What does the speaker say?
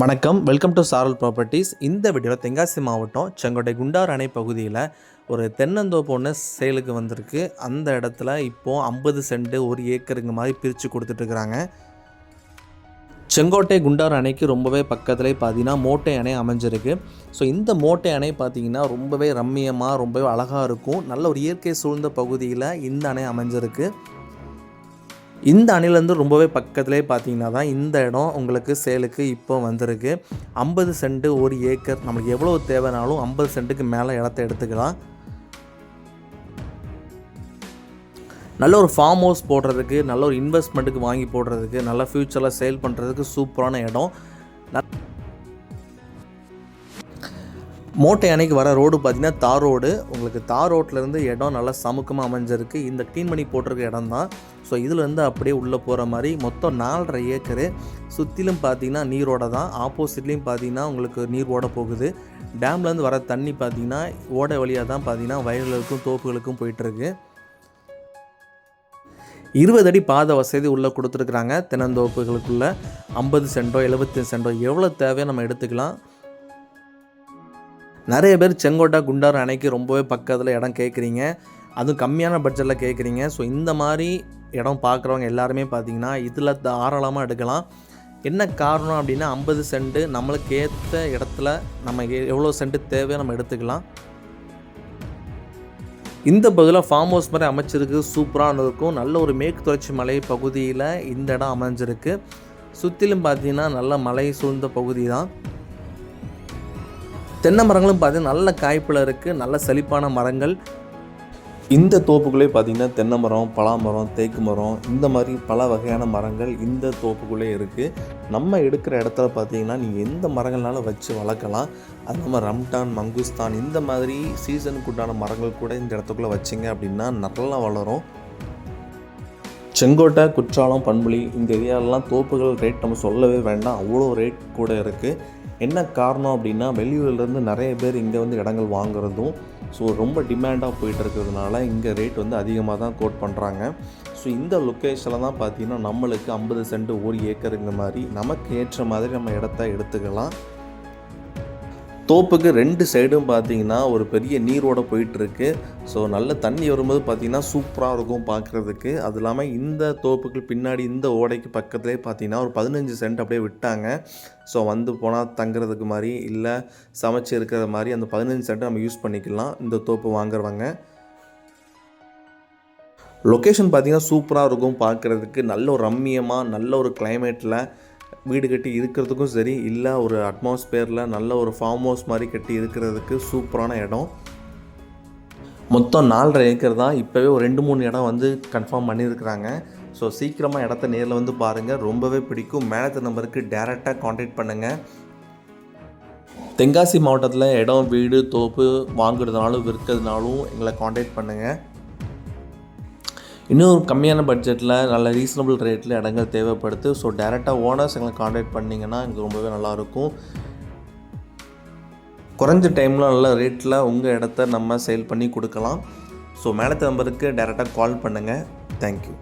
வணக்கம். Welcome to சாரல் properties இந்த வீடியோவில் தென்காசி மாவட்டம் செங்கோட்டை குண்டார் அணை பகுதியில் ஒரு தென்னந்தோப்பு ஒன்று சேலுக்கு வந்திருக்கு. அந்த இடத்துல இப்போது ஐம்பது சென்ட் ஒரு ஏக்கருங்க மாதிரி பிரித்து கொடுத்துட்ருக்குறாங்க. செங்கோட்டை குண்டார் அணைக்கு ரொம்பவே பக்கத்துலேயே பார்த்தீங்கன்னா மோட்டை அணை அமைஞ்சிருக்கு. ஸோ இந்த மோட்டை அணை பார்த்திங்கன்னா ரொம்பவே ரம்மியமாக ரொம்பவே அழகாக இருக்கும். நல்ல ஒரு இயற்கை சூழ்ந்த பகுதியில் இந்த அணை அமைஞ்சிருக்கு. இந்த அணிலேருந்து ரொம்பவே பக்கத்துலேயே பார்த்தீங்கன்னா தான் இந்த இடம் உங்களுக்கு சேலுக்கு இப்போ வந்திருக்கு. ஐம்பது சென்ட் ஒரு ஏக்கர் நம்மளுக்கு எவ்வளோ தேவைனாலும் ஐம்பது சென்ட்டுக்கு மேலே இடத்த எடுத்துக்கலாம். நல்ல ஒரு ஃபார்ம் ஹவுஸ் போடுறதுக்கு நல்ல ஒரு இன்வெஸ்ட்மெண்ட்டுக்கு வாங்கி போடுறதுக்கு நல்ல ஃப்யூச்சரில் சேல் பண்ணுறதுக்கு சூப்பரான இடம். ந- மோட்டை அணைக்கு வர ரோடு பார்த்திங்கன்னா தார் ரோடு. உங்களுக்கு தார் ரோட்லேருந்து இடம் நல்லா சமுக்கமாக அமைஞ்சிருக்கு. இந்த க்ளீன் பண்ணி போட்டிருக்க இடம் தான். ஸோ இதுலேருந்து அப்படியே உள்ளே போகிற மாதிரி மொத்தம் நாலரை ஏக்கரு. சுற்றிலும் பார்த்தீங்கன்னா நீரோட தான். ஆப்போசிட்லேயும் பார்த்தீங்கன்னா உங்களுக்கு நீர் ஓட போகுது. டேம்லேருந்து வர தண்ணி பார்த்தீங்கன்னா ஓட வழியாக தான் பார்த்தீங்கன்னா வயல்களுக்கும் தோப்புகளுக்கும் போயிட்டுருக்கு. இருபது அடி பாத வசதி உள்ளே கொடுத்துருக்குறாங்க. தினந்தோப்புகளுக்குள்ளே ஐம்பது சென்டோ எழுபத்தி சென்டோ எவ்வளோ தேவையோ நம்ம எடுத்துக்கலாம். நிறைய பேர் செங்கோட்டை குண்டார் அணைக்கு ரொம்பவே பக்கத்தில் இடம் கேட்குறீங்க அதுவும் கம்மியான பட்ஜெட்டில் கேட்குறீங்க ஸோ இந்த மாதிரி இடம் பார்க்குறவங்க எல்லாருமே பார்த்தீங்கன்னா இதில் தாராளமாக எடுக்கலாம். என்ன காரணம் அப்படின்னா ஐம்பது சென்ட்டு நம்மளுக்கு ஏற்ற இடத்துல நம்ம எ- எவ்வளோ சென்ட்டு தேவையோ நம்ம எடுத்துக்கலாம். இந்த பகுதியில் ஃபார்ம் ஹவுஸ் மாதிரி அமைச்சிருக்கு. சூப்பராக இருக்கும். நல்ல ஒரு மேற்கு தொடர்ச்சி மலை பகுதியில் இந்த இடம் அமைஞ்சிருக்கு. சுற்றிலும் பார்த்தீங்கன்னா நல்ல மலை சூழ்ந்த பகுதி தான் தென்னை மரங்களும் பார்த்தீங்கன்னா நல்ல காய்ப்பில் இருக்குது நல்ல செழிப்பான மரங்கள். இந்த தோப்புக்குள்ளே பார்த்தீங்கன்னா தென்னை மரம் பலாமரம் தேக்கு மரம் இந்த மாதிரி பல வகையான மரங்கள் இந்த தோப்புக்குள்ளே இருக்குது நம்ம எடுக்கிற இடத்துல பார்த்தீங்கன்னா நீங்கள் எந்த மரங்கள்னாலும் வச்சு வளர்க்கலாம். அது நம்ம ரம்டான் மங்குஸ்தான் இந்த மாதிரி சீசனுக்கு உண்டான மரங்கள் கூட இந்த இடத்துக்குள்ளே வச்சிங்க அப்படின்னா நல்லா வளரும். செங்கோட்டை குற்றாலம் பண்புலி இந்த ஏரியாலெலாம் தோப்புகள் ரேட் நம்ம சொல்லவே வேண்டாம். அவ்வளோ ரேட் கூட இருக்குது என்ன காரணம் அப்படின்னா வெளியூர்லேருந்து நிறைய பேர் இங்கே வந்து இடங்கள் வாங்குறதும் ஸோ ரொம்ப டிமாண்டாக போயிட்டு இருக்கிறதுனால இங்கே ரேட் வந்து அதிகமாக தான் கோட் பண்ணுறாங்க ஸோ இந்த லொக்கேஷனில் தான் பார்த்தீங்கன்னா நம்மளுக்கு ஐம்பது சென்ட் ஒரு ஏக்கருங்க மாதிரி நமக்கு ஏற்ற மாதிரி நம்ம இடத்த எடுத்துக்கலாம். தோப்புக்கு ரெண்டு சைடும் பார்த்தீங்கன்னா ஒரு பெரிய நீரோட போயிட்டுருக்கு. ஸோ நல்ல தண்ணி வரும்போது பார்த்திங்கன்னா சூப்பராக இருக்கும் பார்க்குறதுக்கு. அது இல்லாமல் இந்த தோப்புக்கு பின்னாடி இந்த ஓடைக்கு பக்கத்துலேயே பார்த்தீங்கன்னா ஒரு பதினஞ்சு சென்ட் அப்படியே விட்டாங்க. ஸோ வந்து போனால் தங்குறதுக்கு மாதிரி இல்லை சமைச்சு இருக்கிற மாதிரி அந்த பதினஞ்சு சென்ட் நம்ம யூஸ் பண்ணிக்கலாம். இந்த தோப்பு வாங்குறவங்க. லொக்கேஷன் பார்த்திங்கன்னா சூப்பராக இருக்கும் பார்க்குறதுக்கு. நல்ல ஒரு ரம்மியமாக நல்ல ஒரு கிளைமேட்டில் வீடு கட்டி இருக்கிறதுக்கும் சரி இல்லை ஒரு அட்மாஸ்பியரில் நல்ல ஒரு ஃபார்ம் ஹவுஸ் மாதிரி கட்டி இருக்கிறதுக்கு சூப்பரான இடம். மொத்தம் நாலரை ஏக்கர் தான் இப்போவே ஒரு ரெண்டு மூணு இடம் வந்து கன்ஃபார்ம் பண்ணியிருக்கிறாங்க. ஸோ சீக்கிரமாக இடத்த நேரில் வந்து பாருங்கள் ரொம்பவே பிடிக்கும். மேலத்த நம்பருக்கு டேரெக்டாக காண்டாக்ட் பண்ணுங்கள் தென்காசி மாவட்டத்தில் இடம் வீடு தோப்பு வாங்குறதுனாலும் விற்கிறதுனாலும் எங்களை காண்டாக்ட் பண்ணுங்கள் இன்னும் கம்மியான பட்ஜெட்டில் நல்ல ரீசனபிள் ரேட்டில் இடங்கள் தேவைப்படுது. ஸோ டேரெக்டாக ஓனர்ஸ் எங்களை காண்டாக்ட் பண்ணிங்கன்னா இங்கே ரொம்பவே நல்லாயிருக்கும். குறைஞ்ச டைமில் நல்ல ரேட்டில் உங்கள் இடத்த நம்ம சேல் பண்ணி கொடுக்கலாம். ஸோ மேலத்து நம்பருக்கு டேரெக்டாக கால் பண்ணுங்கள் தேங்க்யூ